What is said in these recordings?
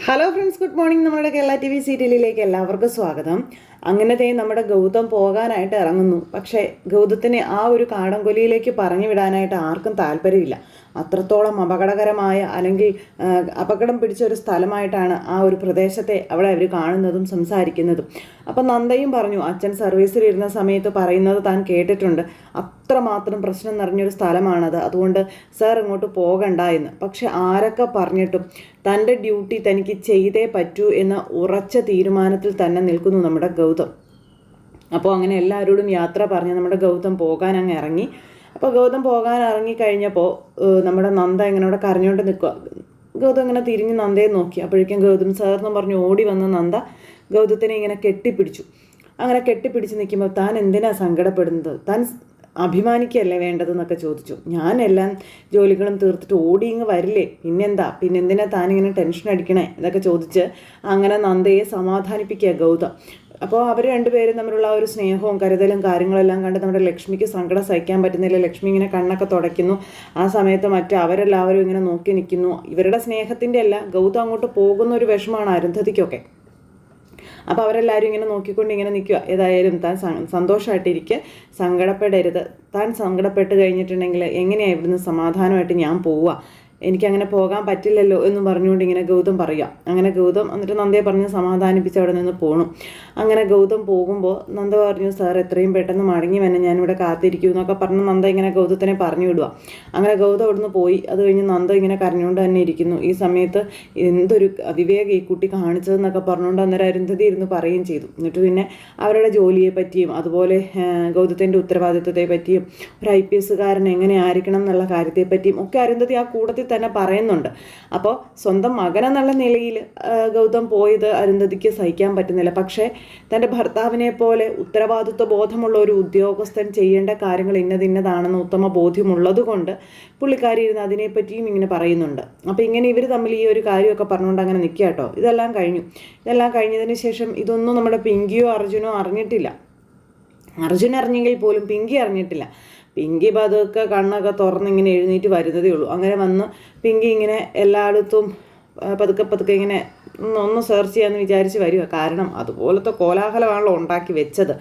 Hello friends good morning നമ്മുടെ Kerala T V സീരിയലിലേക്ക് എല്ലാവർക്കും സ്വാഗതം. അങ്ങനത്തെ നമ്മുടെ ഗൗതം പോകാനായിട്ട് ഇറങ്ങുന്നു. പക്ഷേ ഗൗതത്തിനെ ആ ഒരു കാടംകൊലിയിലേക്ക് പറഞ്ഞു വിടാനായിട്ട് ആർക്കും താല്പര്യമില്ല. അത്രത്തോളം അപകടകരമായ അല്ലെങ്കിൽ അപകടം പിടിച്ച ഒരു സ്ഥലമായിട്ടാണ് ആ ഒരു പ്രദേശത്തെ അവിടെ അവർ കാണുന്നതും സംസാരിക്കുന്നതും. അപ്പം നന്ദയും പറഞ്ഞു അച്ഛൻ സർവീസിലിരുന്ന സമയത്ത് പറയുന്നത് താൻ കേട്ടിട്ടുണ്ട്. അത്രമാത്രം പ്രശ്നം നിറഞ്ഞൊരു സ്ഥലമാണത്. അതുകൊണ്ട് സാർ ഇങ്ങോട്ട് പോകണ്ട എന്ന്. പക്ഷെ ആരൊക്കെ പറഞ്ഞിട്ടും തന്റെ ഡ്യൂട്ടി തനിക്ക് ചെയ്തേ പറ്റൂ എന്ന ഉറച്ച തീരുമാനത്തിൽ തന്നെ നിൽക്കുന്നു നമ്മുടെ ഗൗതം. അപ്പോൾ അങ്ങനെ എല്ലാവരോടും യാത്ര പറഞ്ഞ് നമ്മുടെ ഗൗതം പോകാൻ അങ്ങ് ഇറങ്ങി. അപ്പോൾ ഗൗതം പോകാൻ ഇറങ്ങി കഴിഞ്ഞപ്പോൾ നമ്മുടെ നന്ദ ഇങ്ങനെ അവിടെ കരഞ്ഞുകൊണ്ട് നിൽക്കുക ഗൗതം ഇങ്ങനെ തിരിഞ്ഞ് നന്ദയെ നോക്കി. അപ്പോഴേക്കും ഗൗതം സാർ എന്ന് പറഞ്ഞ് ഓടി വന്ന നന്ദ ഗൗതത്തിനെ ഇങ്ങനെ കെട്ടിപ്പിടിച്ചു. അങ്ങനെ കെട്ടിപ്പിടിച്ച് നിൽക്കുമ്പോൾ താൻ എന്തിനാ സങ്കടപ്പെടുന്നത്? താൻ അഭിമാനിക്കുകയല്ലേ വേണ്ടതെന്നൊക്കെ ചോദിച്ചു. ഞാൻ എല്ലാം ജോലികളും തീർത്തിട്ട് ഓടി ഇങ്ങ് വരില്ലേ? പിന്നെന്താ? പിന്നെന്തിനാ താനിങ്ങനെ ടെൻഷൻ അടിക്കണേ? എന്നൊക്കെ ചോദിച്ച് അങ്ങനെ നന്ദയെ സമാധാനിപ്പിക്കുക ഗൗതം. അപ്പോൾ അവർ രണ്ടുപേരും തമ്മിലുള്ള ആ ഒരു സ്നേഹവും കരുതലും കാര്യങ്ങളെല്ലാം കണ്ട് നമ്മുടെ ലക്ഷ്മിക്ക് സങ്കടം സഹിക്കാൻ പറ്റുന്നില്ല. ലക്ഷ്മി ഇങ്ങനെ കണ്ണൊക്കെ തുടയ്ക്കുന്നു. ആ സമയത്ത് മറ്റു അവരെല്ലാവരും ഇങ്ങനെ നോക്കി നിൽക്കുന്നു. ഇവരുടെ സ്നേഹത്തിന്റെ അല്ല ഗൗതം അങ്ങോട്ട് പോകുന്ന ഒരു വിഷമമാണ് അരുന്ധതിക്കൊക്കെ. അപ്പോൾ അവരെല്ലാവരും ഇങ്ങനെ നോക്കിക്കൊണ്ട് ഇങ്ങനെ നിൽക്കുക. ഏതായാലും താൻ സന്തോഷമായിട്ടിരിക്കുക സങ്കടപ്പെടരുത്. താൻ സങ്കടപ്പെട്ട് കഴിഞ്ഞിട്ടുണ്ടെങ്കിൽ എങ്ങനെയാണ് ഇവിടുന്ന് സമാധാനമായിട്ട് ഞാൻ പോവുക? എനിക്കങ്ങനെ പോകാൻ പറ്റില്ലല്ലോ എന്ന് പറഞ്ഞുകൊണ്ട് ഇങ്ങനെ ഗൗതം പറയുക. അങ്ങനെ ഗൗതം എന്നിട്ട് നന്ദയെ പറഞ്ഞ് സമാധാനിപ്പിച്ച് അവിടെ നിന്ന് പോണു. അങ്ങനെ ഗൗതം പോകുമ്പോൾ നന്ദ പറഞ്ഞു സാർ എത്രയും പെട്ടെന്ന് മടങ്ങി വന്നെ ഞാനിവിടെ കാത്തിരിക്കൂ എന്നൊക്കെ പറഞ്ഞ് നന്ദ ഇങ്ങനെ ഗൗതത്തിനെ പറഞ്ഞു വിടുക. അങ്ങനെ ഗൗതം അവിടുന്ന് പോയി. അത് കഴിഞ്ഞ് നന്ദ ഇങ്ങനെ കരഞ്ഞുകൊണ്ട് തന്നെ ഇരിക്കുന്നു. ഈ സമയത്ത് എന്തൊരു അവിവേകം ഈ കുട്ടി കാണിച്ചതെന്നൊക്കെ പറഞ്ഞുകൊണ്ട് അന്നേരം അരുന്ധതി ഇരുന്ന് പറയുകയും ചെയ്തു. എന്നിട്ട് പിന്നെ അവരുടെ ജോലിയെ പറ്റിയും അതുപോലെ ഗൗതത്തിന്റെ ഉത്തരവാദിത്വത്തെ പറ്റിയും ഒരു ഐ പി എസ്സുകാരൻ എങ്ങനെ ആയിരിക്കണം എന്നുള്ള കാര്യത്തെ പറ്റിയും ഒക്കെ അരുന്ധതി ആ കൂട്ടത്തിൽ തന്നെ പറയുന്നുണ്ട്. അപ്പോൾ സ്വന്തം മകനെന്നുള്ള നിലയിൽ ഗൗതം പോയത് അരുന്ധതിക്ക് സഹിക്കാൻ പറ്റുന്നില്ല. പക്ഷേ തന്റെ ഭർത്താവിനെ പോലെ ഉത്തരവാദിത്വ ബോധമുള്ള ഒരു ഉദ്യോഗസ്ഥൻ ചെയ്യേണ്ട കാര്യങ്ങൾ ഇന്നതിന്നതാണെന്ന് ഉത്തമ ബോധ്യമുള്ളത് കൊണ്ട് പുള്ളിക്കാരി ഇരുന്ന് അതിനെപ്പറ്റിയും ഇങ്ങനെ പറയുന്നുണ്ട്. അപ്പോൾ ഇങ്ങനെ ഇവർ തമ്മിൽ ഈ ഒരു കാര്യമൊക്കെ പറഞ്ഞുകൊണ്ട് അങ്ങനെ നിൽക്കുക കേട്ടോ. ഇതെല്ലാം കഴിഞ്ഞു. ഇതെല്ലാം കഴിഞ്ഞതിന് ശേഷം ഇതൊന്നും നമ്മുടെ പിങ്കിയോ അർജുനോ അറിഞ്ഞിട്ടില്ല. അർജുൻ അറിഞ്ഞെങ്കിൽ പോലും പിങ്കി അറിഞ്ഞിട്ടില്ല. പിങ്കി പതുക്കെ കണ്ണൊക്കെ തുറന്നിങ്ങനെ എഴുന്നേറ്റ് വരുന്നതേ ഉള്ളൂ. അങ്ങനെ വന്ന് പിങ്കി ഇങ്ങനെ എല്ലായിടത്തും പതുക്കെ പതുക്കെ ഇങ്ങനെ ഒന്ന് സെർച്ച് ചെയ്യാമെന്ന് വിചാരിച്ച് വരിക. കാരണം അതുപോലത്തെ കോലാഹലമാണല്ലോ ഉണ്ടാക്കി വെച്ചത്.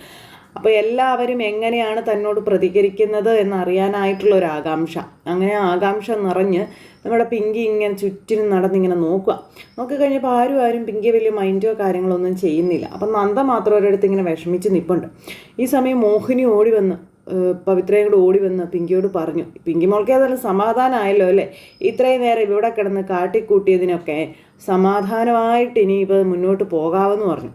അപ്പോൾ എല്ലാവരും എങ്ങനെയാണ് തന്നോട് പ്രതികരിക്കുന്നത് എന്നറിയാനായിട്ടുള്ള ഒരു ആകാംക്ഷ. അങ്ങനെ ആകാംക്ഷ നിറഞ്ഞ് നമ്മുടെ പിങ്കി ഇങ്ങനെ ചുറ്റിനും നടന്നിങ്ങനെ നോക്കുക. നോക്കി കഴിഞ്ഞപ്പോൾ ആരും ആരും പിങ്കി വലിയ മൈൻഡോ കാര്യങ്ങളോ ഒന്നും ചെയ്യുന്നില്ല. അപ്പം നന്ദ മാത്രം ഒരിടത്ത് ഇങ്ങനെ വിഷമിച്ച് നിൽപ്പുണ്ട് ഈ സമയം മോഹിനി ഓടി വന്ന് പവിത്രയും കൂടെ ഓടി വന്ന് പിങ്കിയോട് പറഞ്ഞു. പിങ്കി മോൾക്ക് ഏതായാലും സമാധാനമായല്ലോ അല്ലേ? ഇത്രയും നേരം ഇവിടെ കിടന്ന് കാട്ടിക്കൂട്ടിയതിനൊക്കെ സമാധാനമായിട്ട് ഇനി ഇനിയിപ്പോൾ മുന്നോട്ട് പോകാമെന്ന് പറഞ്ഞു.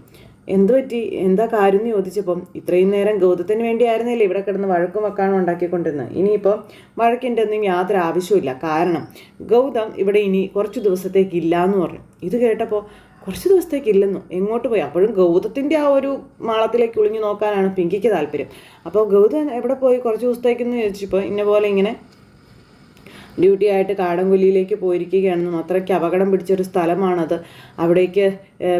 എന്തു പറ്റി? എന്താ കാര്യം എന്ന് ചോദിച്ചപ്പം ഇത്രയും നേരം ഗൗതത്തിന് വേണ്ടിയായിരുന്നില്ല ഇവിടെ കിടന്ന് വഴക്കും വെക്കാനും ഉണ്ടാക്കിക്കൊണ്ടിരുന്നത് ഇനിയിപ്പം വഴക്കിന്റെ ഒന്നും യാതൊരു ആവശ്യമില്ല കാരണം ഗൗതം ഇവിടെ ഇനി കുറച്ച് ദിവസത്തേക്ക് ഇല്ല എന്ന് പറഞ്ഞു. ഇത് കേട്ടപ്പോൾ കുറച്ച് ദിവസത്തേക്ക് ഇല്ലെന്നു. എങ്ങോട്ട് പോയി? അപ്പോഴും ഗൗതത്തിന്റെ ആ ഒരു മാളത്തിലേക്ക് ഒളിഞ്ഞു നോക്കാനാണ് പിങ്കിക്ക് താല്പര്യം. അപ്പോൾ ഗൗതം എവിടെ പോയി? കുറച്ച് ദിവസത്തേക്കെന്ന് ചോദിച്ചപ്പോൾ ഇന്ന പോലെ ഇങ്ങനെ ഡ്യൂട്ടി ആയിട്ട് കാടംകൊല്ലിയിലേക്ക് പോയിരിക്കുകയാണെന്നും അത്രയ്ക്ക് അപകടം പിടിച്ചൊരു സ്ഥലമാണത്. അവിടേക്ക്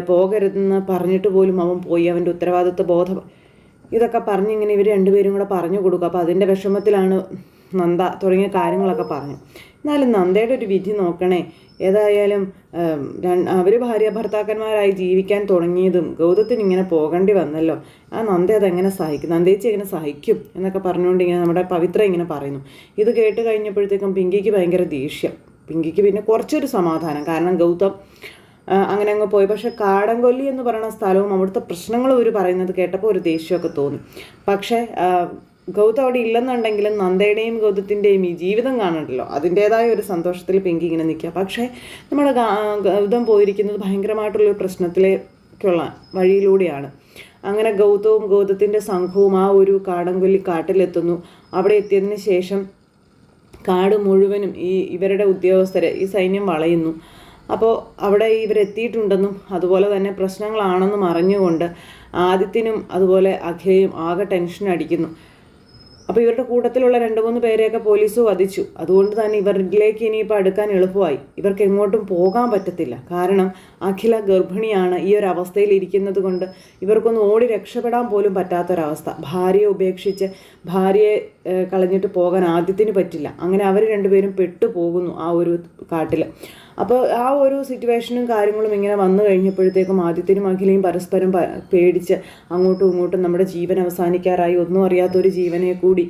പോകരുതെന്ന് പറഞ്ഞിട്ട് പോലും അവൻ പോയി. അവന്റെ ഉത്തരവാദിത്വ ബോധം ഇതൊക്കെ പറഞ്ഞിങ്ങനെ ഇവർ രണ്ടുപേരും കൂടെ പറഞ്ഞു കൊടുക്കും. അപ്പോൾ അതിന്റെ വിഷമത്തിലാണ് നന്ദ തുടങ്ങിയ കാര്യങ്ങളൊക്കെ പറഞ്ഞു. എന്നാലും നന്ദയുടെ ഒരു വിധി നോക്കണേ. ഏതായാലും അവർ ഭാര്യ ഭർത്താക്കന്മാരായി ജീവിക്കാൻ തുടങ്ങിയതും ഗൗതത്തിന് ഇങ്ങനെ പോകേണ്ടി വന്നല്ലോ. ആ നന്ദ അതെങ്ങനെ സഹിക്കും? നന്ദേച്ചി എങ്ങനെ സഹിക്കും? എന്നൊക്കെ പറഞ്ഞുകൊണ്ട് ഇങ്ങനെ നമ്മുടെ പവിത്ര ഇങ്ങനെ പറയുന്നു. ഇത് കേട്ട് കഴിഞ്ഞപ്പോഴത്തേക്കും പിങ്കിക്ക് ഭയങ്കര ദേഷ്യം. പിങ്കിക്ക് പിന്നെ കുറച്ചൊരു സമാധാനം. കാരണം ഗൗതം അങ്ങനെ അങ്ങ് പോയി. പക്ഷേ കാടംകൊല്ലി എന്ന് പറയുന്ന സ്ഥലവും അവിടുത്തെ പ്രശ്നങ്ങളും ഒരു പറയുന്നത് കേട്ടപ്പോൾ ഒരു ദേഷ്യമൊക്കെ തോന്നി. പക്ഷേ ഗൗതം അവിടെ ഇല്ലെന്നുണ്ടെങ്കിലും നന്ദയുടെയും ഗൗതത്തിന്റെയും ഈ ജീവിതം കാണണ്ടല്ലോ അതിന്റേതായ ഒരു സന്തോഷത്തിൽ പിങ്കി ഇങ്ങനെ നിൽക്കുക. പക്ഷേ നമ്മൾ ഗൗതം പോയിരിക്കുന്നത് ഭയങ്കരമായിട്ടുള്ളൊരു പ്രശ്നത്തിലേക്കുള്ള വഴിയിലൂടെയാണ്. അങ്ങനെ ഗൗതവും ഗൗതത്തിന്റെ സംഘവും ആ ഒരു കാടംകൊല്ലി കാട്ടിലെത്തുന്നു. അവിടെ എത്തിയതിന് ശേഷം കാട് മുഴുവനും ഈ ഇവരുടെ ഉദ്യോഗസ്ഥരെ ഈ സൈന്യം വളയുന്നു. അപ്പോൾ അവിടെ ഇവരെത്തിയിട്ടുണ്ടെന്നും അതുപോലെ തന്നെ പ്രശ്നങ്ങളാണെന്നും അറിഞ്ഞുകൊണ്ട് ആദിത്യനും അതുപോലെ അഖിലയും ആകെ ടെൻഷൻ അടിക്കുന്നു. അപ്പോൾ ഇവരുടെ കൂട്ടത്തിലുള്ള രണ്ട് മൂന്ന് പേരെയൊക്കെ പോലീസ് വധിച്ചു. അതുകൊണ്ട് തന്നെ ഇവരിലേക്ക് ഇനിയിപ്പോൾ അടുക്കാൻ എളുപ്പമായി. ഇവർക്ക് എങ്ങോട്ടും പോകാൻ പറ്റത്തില്ല. കാരണം അഖില ഗർഭിണിയാണ് ഈ ഒരു അവസ്ഥയിൽ ഇരിക്കുന്നത് കൊണ്ട് ഇവർക്കൊന്നും ഓടി രക്ഷപ്പെടാൻ പോലും പറ്റാത്തൊരവസ്ഥ. ഭാര്യയെ ഉപേക്ഷിച്ച് ഭാര്യയെ കളഞ്ഞിട്ട് പോകാൻ ആദ്യത്തിന് പറ്റില്ല. അങ്ങനെ അവർ രണ്ടുപേരും പെട്ടുപോകുന്നു ആ ഒരു കാട്ടിൽ അപ്പോൾ ആ ഒരു സിറ്റുവേഷനും കാര്യങ്ങളും ഇങ്ങനെ വന്നു കഴിഞ്ഞപ്പോഴത്തേക്കും ആദ്യത്തിനും അഖിലയും പരസ്പരം പേടിച്ച് അങ്ങോട്ടും ഇങ്ങോട്ടും നമ്മുടെ ജീവൻ അവസാനിക്കാറായി. ഒന്നും അറിയാത്തൊരു ജീവനെ കൂടി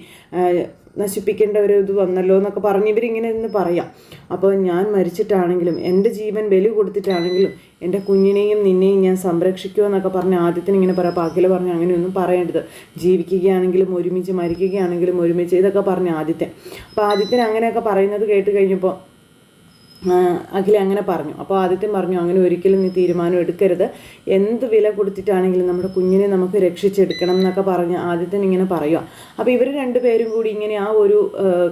നശിപ്പിക്കേണ്ട ഒരു ഇത് വന്നല്ലോ എന്നൊക്കെ പറഞ്ഞ് ഇവരിങ്ങനെ ഇന്ന് പറയാം. അപ്പോൾ ഞാൻ മരിച്ചിട്ടാണെങ്കിലും എന്റെ ജീവൻ ബലി കൊടുത്തിട്ടാണെങ്കിലും എന്റെ കുഞ്ഞിനെയും നിന്നെയും ഞാൻ സംരക്ഷിക്കുമെന്നൊക്കെ പറഞ്ഞ് ആദ്യത്തിന് ഇങ്ങനെ പറയാം. അപ്പോൾ അഖില പറഞ്ഞ് അങ്ങനെയൊന്നും പറയേണ്ടത് ജീവിക്കുകയാണെങ്കിലും ഒരുമിച്ച് മരിക്കുകയാണെങ്കിലും ഒരുമിച്ച് ഇതൊക്കെ പറഞ്ഞ് ആദ്യത്തെ. അപ്പോൾ ആദ്യത്തിന് അങ്ങനെയൊക്കെ പറയുന്നത് കേട്ട് കഴിഞ്ഞപ്പോൾ അഖില അങ്ങനെ പറഞ്ഞു. അപ്പോൾ ആദിത്യം പറഞ്ഞു അങ്ങനെ ഒരിക്കലും നീ തീരുമാനം എടുക്കരുത്. എന്ത് വില കൊടുത്തിട്ടാണെങ്കിലും നമ്മുടെ കുഞ്ഞിനെ നമുക്ക് രക്ഷിച്ചെടുക്കണം എന്നൊക്കെ പറഞ്ഞ് ആദിത്യൻ ഇങ്ങനെ പറയുക അപ്പോൾ ഇവർ രണ്ടുപേരും കൂടി ഇങ്ങനെ ആ ഒരു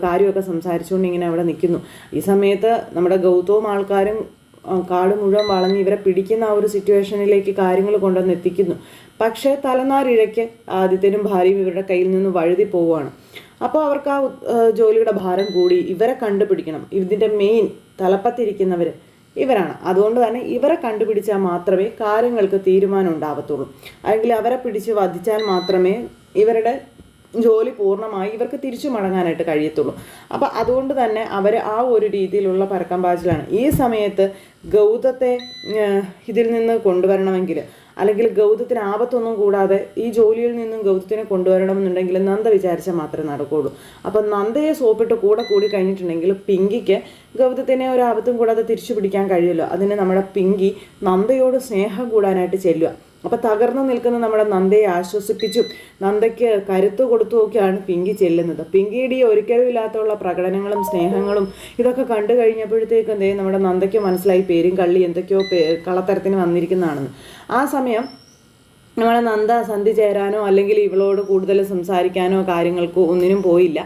കാര്യമൊക്കെ സംസാരിച്ചുകൊണ്ട് ഇങ്ങനെ അവിടെ നിൽക്കുന്നു. ഈ സമയത്ത് നമ്മുടെ ഗൗതവും ആൾക്കാരും കാട് മുഴുവൻ വളഞ്ഞ് ഇവരെ പിടിക്കുന്ന ആ ഒരു സിറ്റുവേഷനിലേക്ക് കാര്യങ്ങൾ കൊണ്ടുവന്ന് എത്തിക്കുന്നു. പക്ഷേ തലനാരിഴയ്ക്ക് ആദിത്യനും ഭാര്യയും ഇവരുടെ കയ്യിൽ നിന്ന് വഴുതി പോവുകയാണ്. അപ്പോൾ അവർക്ക് ആ ജോലിയുടെ ഭാരം കൂടി ഇവരെ കണ്ടുപിടിക്കണം. ഇതിന്റെ മെയിൻ തലപ്പത്തിരിക്കുന്നവർ ഇവരാണ്. അതുകൊണ്ട് തന്നെ ഇവരെ കണ്ടുപിടിച്ചാൽ മാത്രമേ കാര്യങ്ങൾക്ക് തീരുമാനം ഉണ്ടാവത്തുള്ളൂ. അല്ലെങ്കിൽ അവരെ പിടിച്ച് വധിച്ചാൽ മാത്രമേ ഇവരുടെ ജോലി പൂർണമായി ഇവർക്ക് തിരിച്ചു മടങ്ങാനായിട്ട് കഴിയത്തുള്ളൂ. അപ്പോൾ അതുകൊണ്ട് തന്നെ അവർ ആ ഒരു രീതിയിലുള്ള പരക്കം പാച്ചിലാണ്. ഈ സമയത്ത് ഗൗതത്തെ ഇതിൽ നിന്ന് കൊണ്ടുവരണമെങ്കിൽ അല്ലെങ്കിൽ ഗൗതത്തിന് ആപത്തൊന്നും കൂടാതെ ഈ ജോലിയിൽ നിന്നും ഗൗതത്തിനെ കൊണ്ടുവരണമെന്നുണ്ടെങ്കിൽ നന്ദ വിചാരിച്ചാൽ മാത്രമേ നടക്കുകയുള്ളൂ അപ്പം നന്ദയെ സോപ്പിട്ട് കൂടെ കൂടി കഴിഞ്ഞിട്ടുണ്ടെങ്കിൽ പിങ്കിക്ക് ഗൗതത്തിനെ ഒരു ആപത്തും കൂടാതെ തിരിച്ചു പിടിക്കാൻ കഴിയുമല്ലോ അതിന് നമ്മുടെ പിങ്കി നന്ദയോട് സ്നേഹം കൂടാനായിട്ട് ചെല്ലുക. അപ്പോൾ തകർന്നു നിൽക്കുന്ന നമ്മുടെ നന്ദയെ ആശ്വസിപ്പിച്ചും. നന്ദയ്ക്ക് കരുത്ത് കൊടുത്തുമൊക്കെയാണ് പിങ്കി ചെല്ലുന്നത്. പിങ്കിയുടെ ഈ ഇല്ലാത്തുള്ള പ്രകടനങ്ങളും സ്നേഹങ്ങളും ഇതൊക്കെ കണ്ടു കഴിഞ്ഞപ്പോഴത്തേക്ക് എന്തേ നമ്മുടെ നന്ദയ്ക്ക് മനസ്സിലായി. പേരും കള്ളി എന്തൊക്കെയോ പേ കളത്തരത്തിന് വന്നിരിക്കുന്നതാണെന്ന്. ആ സമയം നമ്മുടെ നന്ദ സന്ധി ചേരാനോ അല്ലെങ്കിൽ ഇവളോട് കൂടുതൽ സംസാരിക്കാനോ കാര്യങ്ങൾക്കോ ഒന്നിനും പോയില്ല.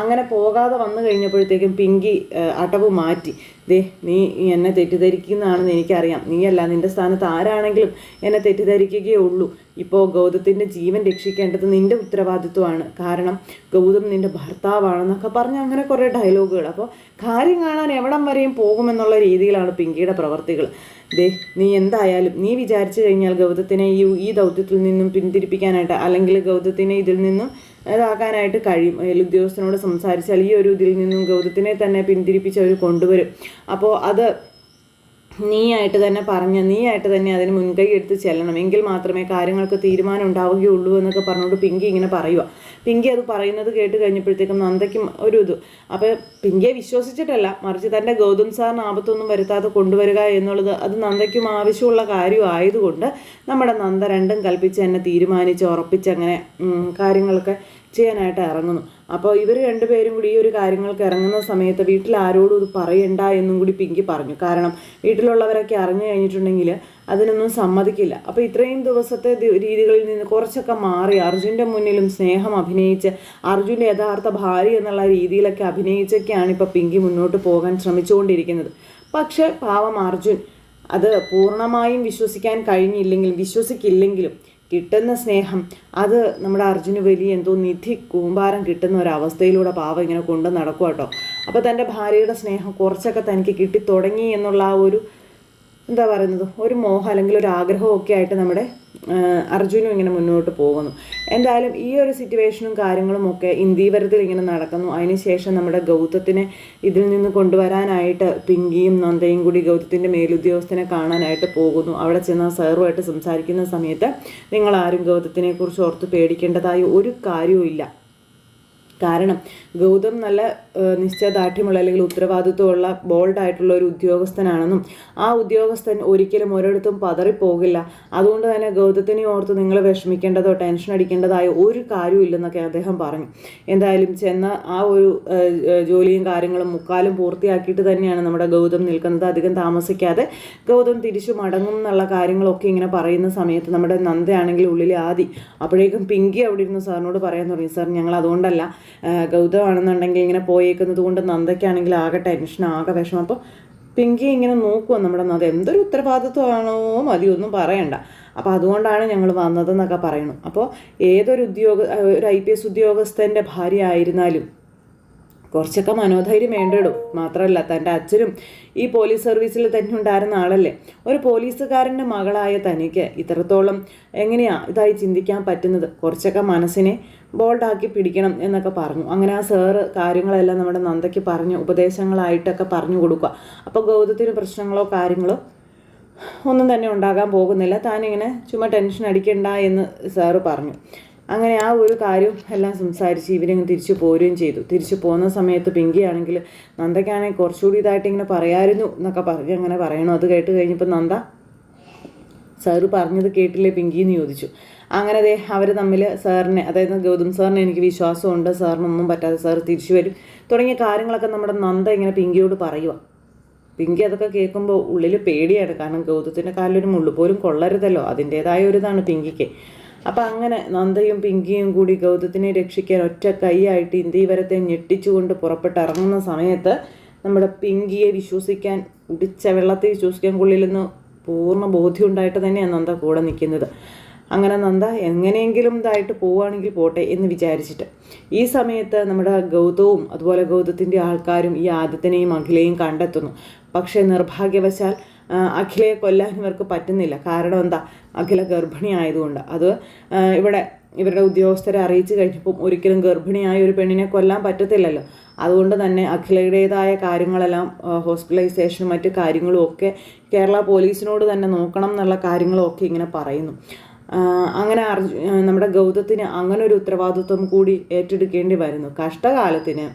അങ്ങനെ പോകാതെ വന്നു കഴിഞ്ഞപ്പോഴത്തേക്കും പിങ്കി അടവ് മാറ്റി. ദേ നീ എന്നെ തെറ്റിദ്ധരിക്കുന്നതാണെന്ന് എനിക്കറിയാം. നീയല്ല നിന്റെ സ്ഥാനത്ത് ആരാണെങ്കിലും എന്നെ തെറ്റിദ്ധരിക്കുകയേ ഉള്ളൂ. ഇപ്പോൾ ഗൗതത്തിന്റെ ജീവൻ രക്ഷിക്കേണ്ടത് നിന്റെ ഉത്തരവാദിത്വമാണ്. കാരണം ഗൗതം നിന്റെ ഭർത്താവാണെന്നൊക്കെ പറഞ്ഞ് അങ്ങനെ കുറേ ഡയലോഗുകൾ. അപ്പോൾ കാര്യം കാണാൻ എവിടം വരെയും പോകുമെന്നുള്ള രീതിയിലാണ് പിങ്കിയുടെ പ്രവർത്തികൾ. ദേ നീ എന്തായാലും നീ വിചാരിച്ചു കഴിഞ്ഞാൽ ഗൗതത്തിനെ ഈ ഈ ദൗത്യത്തിൽ നിന്നും പിന്തിരിപ്പിക്കാനായിട്ട് അല്ലെങ്കിൽ ഗൗതത്തിനെ ഇതിൽ നിന്നും ഇതാക്കാനായിട്ട് കഴിയും. ഉദ്യോഗസ്ഥനോട് സംസാരിച്ചാൽ ഈ ഒരു ഇതിൽ നിന്നും ഗൗതത്തിനെ തന്നെ പിന്തിരിപ്പിച്ച് അവർ കൊണ്ടുവരും. അപ്പോൾ അത് നീയായിട്ട് തന്നെ പറഞ്ഞ നീയായിട്ട് തന്നെ അതിന് മുൻകൈ എടുത്ത് ചെല്ലണം. എങ്കിൽ മാത്രമേ കാര്യങ്ങൾക്ക് തീരുമാനം ഉണ്ടാവുകയുള്ളൂ എന്നൊക്കെ പറഞ്ഞുകൊണ്ട് പിങ്കി ഇങ്ങനെ പറയുക പിങ്കി അത് പറയുന്നത് കേട്ട് കഴിഞ്ഞപ്പോഴത്തേക്കും നന്ദയ്ക്കും ഒരു ഇത്. അപ്പോൾ പിങ്കിയെ വിശ്വസിച്ചിട്ടല്ല മറിച്ച് തന്റെ ഗൗതം സാറിന് ആപത്തൊന്നും വരുത്താതെ കൊണ്ടുവരിക എന്നുള്ളത് അത് നന്ദയ്ക്കും ആവശ്യമുള്ള കാര്യമായതുകൊണ്ട് നമ്മുടെ നന്ദ രണ്ടും കൽപ്പിച്ച് തന്നെ തീരുമാനിച്ച് ഉറപ്പിച്ച് അങ്ങനെ കാര്യങ്ങളൊക്കെ ചെയ്യാനായിട്ട് ഇറങ്ങുന്നു. അപ്പോൾ ഇവർ രണ്ടുപേരും കൂടി ഈ ഒരു കാര്യങ്ങൾക്ക് ഇറങ്ങുന്ന സമയത്ത് വീട്ടിൽ ആരോടും ഇത് പറയണ്ട എന്നും കൂടി പിങ്കി പറഞ്ഞു. കാരണം വീട്ടിലുള്ളവരൊക്കെ അറിഞ്ഞു കഴിഞ്ഞിട്ടുണ്ടെങ്കിൽ അതിനൊന്നും സമ്മതിക്കില്ല. അപ്പോൾ ഇത്രയും ദിവസത്തെ രീതികളിൽ നിന്ന് കുറച്ചൊക്കെ മാറി അർജുന്റെ മുന്നിലും സ്നേഹം അഭിനയിച്ച് അർജുന്റെ യഥാർത്ഥ ഭാര്യ എന്നുള്ള രീതിയിലൊക്കെ അഭിനയിച്ചൊക്കെയാണ് ഇപ്പോൾ പിങ്കി മുന്നോട്ട് പോകാൻ ശ്രമിച്ചുകൊണ്ടിരിക്കുന്നത്. പക്ഷേ പാവം അർജുൻ അത് പൂർണമായും വിശ്വസിക്കാൻ കഴിഞ്ഞില്ലെങ്കിലും വിശ്വസിക്കില്ലെങ്കിലും കിട്ടുന്ന സ്നേഹം അത് നമ്മുടെ അർജുന് വലിയ എന്തോ നിധി കൂമ്പാരം കിട്ടുന്ന ഒരവസ്ഥയിലൂടെ പാവം ഇങ്ങനെ കൊണ്ട് നടക്കുക കേട്ടോ അപ്പോൾ തന്റെ ഭാര്യയുടെ സ്നേഹം കുറച്ചൊക്കെ തനിക്ക് കിട്ടി തുടങ്ങി എന്നുള്ള ആ ഒരു എന്താ പറയുന്നത്? ഒരു മോഹം അല്ലെങ്കിൽ ഒരു ആഗ്രഹമൊക്കെ ആയിട്ട് നമ്മുടെ അർജുനും ഇങ്ങനെ മുന്നോട്ട് പോകുന്നു. എന്തായാലും ഈ ഒരു സിറ്റുവേഷനും കാര്യങ്ങളും ഒക്കെ ഇന്ദീവരത്തിൽ ഇങ്ങനെ നടക്കുന്നു. അതിനുശേഷം നമ്മുടെ ഗൗതത്തിനെ ഇതിൽ നിന്ന് കൊണ്ടുവരാനായിട്ട് പിങ്കിയും നന്ദയും കൂടി ഗൗതത്തിന്റെ മേലുദ്യോഗസ്ഥനെ കാണാനായിട്ട് പോകുന്നു. അവിടെ ചെന്ന സാറുമായിട്ട് സംസാരിക്കുന്ന സമയത്ത് നിങ്ങൾ ആരും ഗൗതത്തിനെ കുറിച്ച് ഓർത്ത് പേടിക്കേണ്ടതായ ഒരു കാര്യവും കാരണം ഗൗതം നല്ല നിശ്ചയദാർഢ്യമുള്ള അല്ലെങ്കിൽ ഉത്തരവാദിത്വമുള്ള ബോൾഡായിട്ടുള്ള ഒരു ഉദ്യോഗസ്ഥനാണെന്നും ആ ഉദ്യോഗസ്ഥൻ ഒരിക്കലും ഒരിടത്തും പതറിപ്പോകില്ല. അതുകൊണ്ട് തന്നെ ഗൗതത്തിനെ ഓർത്ത് നിങ്ങൾ വിഷമിക്കേണ്ടതോ ടെൻഷൻ അടിക്കേണ്ടതായ ഒരു കാര്യവും ഇല്ലെന്നൊക്കെ അദ്ദേഹം പറഞ്ഞു. എന്തായാലും ചെന്ന ആ ഒരു ജോലിയും കാര്യങ്ങളും മുക്കാലും പൂർത്തിയാക്കിയിട്ട് തന്നെയാണ് നമ്മുടെ ഗൗതം നിൽക്കുന്നത്. അധികം താമസിക്കാതെ ഗൗതം തിരിച്ചു മടങ്ങും എന്നുള്ള കാര്യങ്ങളൊക്കെ ഇങ്ങനെ പറയുന്ന സമയത്ത് നമ്മുടെ നന്ദയാണെങ്കിൽ ഉള്ളിൽ ആദി അപ്പോഴേക്കും പിങ്കി അവിടെ ഇരുന്ന് സാറിനോട് പറയാൻ തുടങ്ങി. സാർ ഞങ്ങൾ അതുകൊണ്ടല്ല. ഗൗതമാണെന്നുണ്ടെങ്കിൽ ഇങ്ങനെ പോയേക്കുന്നത് കൊണ്ട് നന്ദയ്ക്കാണെങ്കിൽ ആകെ ടെൻഷൻ ആകെ വിഷമം. അപ്പോൾ പിങ്കി ഇങ്ങനെ നോക്കുമോ നമ്മുടെ നന്ദ. എന്തൊരു ഉത്തരവാദിത്വമാണോ മതി ഒന്നും പറയണ്ട. അപ്പോൾ അതുകൊണ്ടാണ് ഞങ്ങൾ വന്നതെന്നൊക്കെ പറയുന്നു. അപ്പോൾ ഏതൊരു ഉദ്യോഗ ഒരു ഐ പി എസ് ഉദ്യോഗസ്ഥന്റെ ഭാര്യ ആയിരുന്നാലും കുറച്ചൊക്കെ മനോധൈര്യം വേണ്ടിടും. മാത്രമല്ല തന്റെ അച്ഛനും ഈ പോലീസ് സർവീസിൽ തന്നെ ഉണ്ടായിരുന്ന ആളല്ലേ? ഒരു പോലീസുകാരന്റെ മകളായ തനിക്ക് ഇത്രത്തോളം എങ്ങനെയാ ഇതായി ചിന്തിക്കാൻ പറ്റുന്നത്? കുറച്ചൊക്കെ മനസ്സിനെ ബോൾഡാക്കി പിടിക്കണം എന്നൊക്കെ പറഞ്ഞു. അങ്ങനെ ആ സാറ് കാര്യങ്ങളെല്ലാം നമ്മുടെ നന്ദയ്ക്ക് പറഞ്ഞ് ഉപദേശങ്ങളായിട്ടൊക്കെ പറഞ്ഞു കൊടുക്കുക. അപ്പോൾ ഗൗതത്തിന് പ്രശ്നങ്ങളോ കാര്യങ്ങളോ ഒന്നും തന്നെ ഉണ്ടാകാൻ പോകുന്നില്ല. താനിങ്ങനെ ചുമ്മാ ടെൻഷൻ അടിക്കണ്ട എന്ന് സാറ് പറഞ്ഞു. അങ്ങനെ ആ ഒരു കാര്യം എല്ലാം സംസാരിച്ച് ഇവരങ്ങ് തിരിച്ചു പോരുകയും ചെയ്തു. തിരിച്ചു പോകുന്ന സമയത്ത് പിങ്കിയാണെങ്കിൽ നന്ദയ്ക്കാണെങ്കിൽ കുറച്ചുകൂടി ഇതായിട്ട് ഇങ്ങനെ പറയായിരുന്നു എന്നൊക്കെ പറഞ്ഞ് അങ്ങനെ പറയണു. അത് കേട്ട് കഴിഞ്ഞപ്പോൾ നന്ദ സാറ് പറഞ്ഞത് കേട്ടില്ലേ പിങ്കി? എന്ന് ചോദിച്ചു. അങ്ങനെ ദേ അവർ തമ്മിൽ സാറിനെ അതായത് ഗൗതം സാറിനെ എനിക്ക് വിശ്വാസമുണ്ട് സാറിനൊന്നും പറ്റാതെ സാർ തിരിച്ചു വരും തുടങ്ങിയ കാര്യങ്ങളൊക്കെ നമ്മുടെ നന്ദ ഇങ്ങനെ പിങ്കിയോട് പറയുക പിങ്കി അതൊക്കെ കേൾക്കുമ്പോൾ ഉള്ളിൽ പേടിയാണ്. കാരണം ഗൗതത്തിന്റെ കാലിലൊരു മുള്ളു പോലും കൊള്ളരുതല്ലോ. അതിന്റേതായ ഒരു ഇതാണ് പിങ്കിക്ക്. അപ്പം അങ്ങനെ നന്ദയും പിങ്കിയും കൂടി ഗൗതത്തിനെ രക്ഷിക്കാൻ ഒറ്റ കൈയായിട്ട് ഇന്ത്യവരത്തെ ഞെട്ടിച്ചുകൊണ്ട് പുറപ്പെട്ടിറങ്ങുന്ന സമയത്ത് നമ്മുടെ പിങ്കിയെ വിശ്വസിക്കാൻ ഉടിച്ച വെള്ളത്തെ വിശ്വസിക്കാൻ കൊള്ളില്ലെന്ന് പൂർണ ബോധ്യം ഉണ്ടായിട്ട് തന്നെയാണ് നന്ദ കൂടെ നിൽക്കുന്നത്. അങ്ങനെ നന്ദ എങ്ങനെയെങ്കിലും ഇതായിട്ട് പോവുകയാണെങ്കിൽ പോട്ടെ എന്ന് വിചാരിച്ചിട്ട് ഈ സമയത്ത് നമ്മുടെ ഗൗതവും അതുപോലെ ഗൗതത്തിന്റെ ആൾക്കാരും ഈ ആദ്യത്തിനെയും അഖിലയും കണ്ടെത്തുന്നു. പക്ഷേ നിർഭാഗ്യവശാൽ അഖിലയെ കൊല്ലാൻ ഇവർക്ക് പറ്റുന്നില്ല. കാരണം എന്താ? അഖില ഗർഭിണി ആയതുകൊണ്ട് അത് ഇവിടെ ഇവരുടെ ഉദ്യോഗസ്ഥരെ അറിയിച്ചു കഴിഞ്ഞപ്പം ഒരിക്കലും ഗർഭിണിയായ ഒരു പെണ്ണിനെ കൊല്ലാൻ പറ്റത്തില്ലല്ലോ. അതുകൊണ്ട് തന്നെ അഖിലയുടേതായ കാര്യങ്ങളെല്ലാം ഹോസ്പിറ്റലൈസേഷനും മറ്റു കാര്യങ്ങളും ഒക്കെ കേരള പോലീസിനോട് തന്നെ നോക്കണം എന്നുള്ള കാര്യങ്ങളൊക്കെ ഇങ്ങനെ പറയുന്നു. അങ്ങനെ അർജു നമ്മുടെ ഗൗതത്തിന് അങ്ങനെ ഒരു ഉത്തരവാദിത്വം കൂടി ഏറ്റെടുക്കേണ്ടി വരുന്നു. കഷ്ടകാലത്തിന്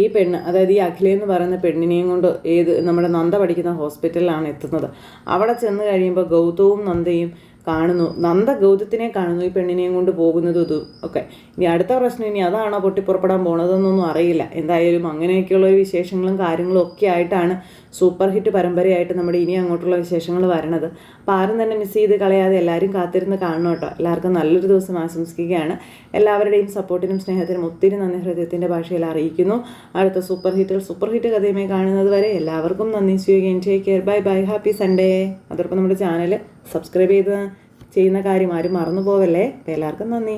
ഈ പെണ്ണ് അതായത് ഈ അഖില എന്ന് പറയുന്ന പെണ്ണിനെയും കൊണ്ട് ഏത് നമ്മുടെ നന്ദ പഠിക്കുന്ന ഹോസ്പിറ്റലിലാണ് എത്തുന്നത്. അവിടെ ചെന്ന് കഴിയുമ്പോൾ ഗൗതവും നന്ദയും കാണുന്നു. നന്ദ ഗൗതത്തിനെ കാണുന്നു ഈ പെണ്ണിനെയും കൊണ്ട് പോകുന്നത് ഇതും ഒക്കെ. ഇനി അടുത്ത പ്രശ്നം ഇനി അതാണോ പൊട്ടിപ്പുറപ്പെടാൻ പോണതെന്നൊന്നും അറിയില്ല. എന്തായാലും അങ്ങനെയൊക്കെയുള്ള വിശേഷങ്ങളും കാര്യങ്ങളും ഒക്കെ ആയിട്ടാണ് സൂപ്പർ ഹിറ്റ് പരമ്പരയായിട്ട് നമ്മുടെ ഇനി അങ്ങോട്ടുള്ള വിശേഷങ്ങൾ വരണത്. അപ്പോൾ ആരും തന്നെ മിസ് ചെയ്ത് കളയാതെ എല്ലാവരും കാത്തിരുന്ന് കാണണം കേട്ടോ. എല്ലാവർക്കും നല്ലൊരു ദിവസം ആശംസിക്കുകയാണ്. എല്ലാവരുടെയും സപ്പോർട്ടിനും സ്നേഹത്തിനും ഒത്തിരി നന്ദി. ഹൃദയത്തിന്റെ ഭാഷയിൽ അറിയിക്കുന്നു. അടുത്ത സൂപ്പർ ഹിറ്റിൽ സൂപ്പർ ഹിറ്റ് കഥയുമായി കാണുന്നത് വരെ എല്ലാവർക്കും നന്ദി. സ്വീകരിക്കുകയും take care bye bye happy Sunday അതോടൊപ്പം നമ്മുടെ ചാനൽ സബ്സ്ക്രൈബ് ചെയ്ത് ചെയ്യുന്ന കാര്യം ആരും മറന്നു പോവല്ലേ എല്ലാവർക്കും നന്ദി.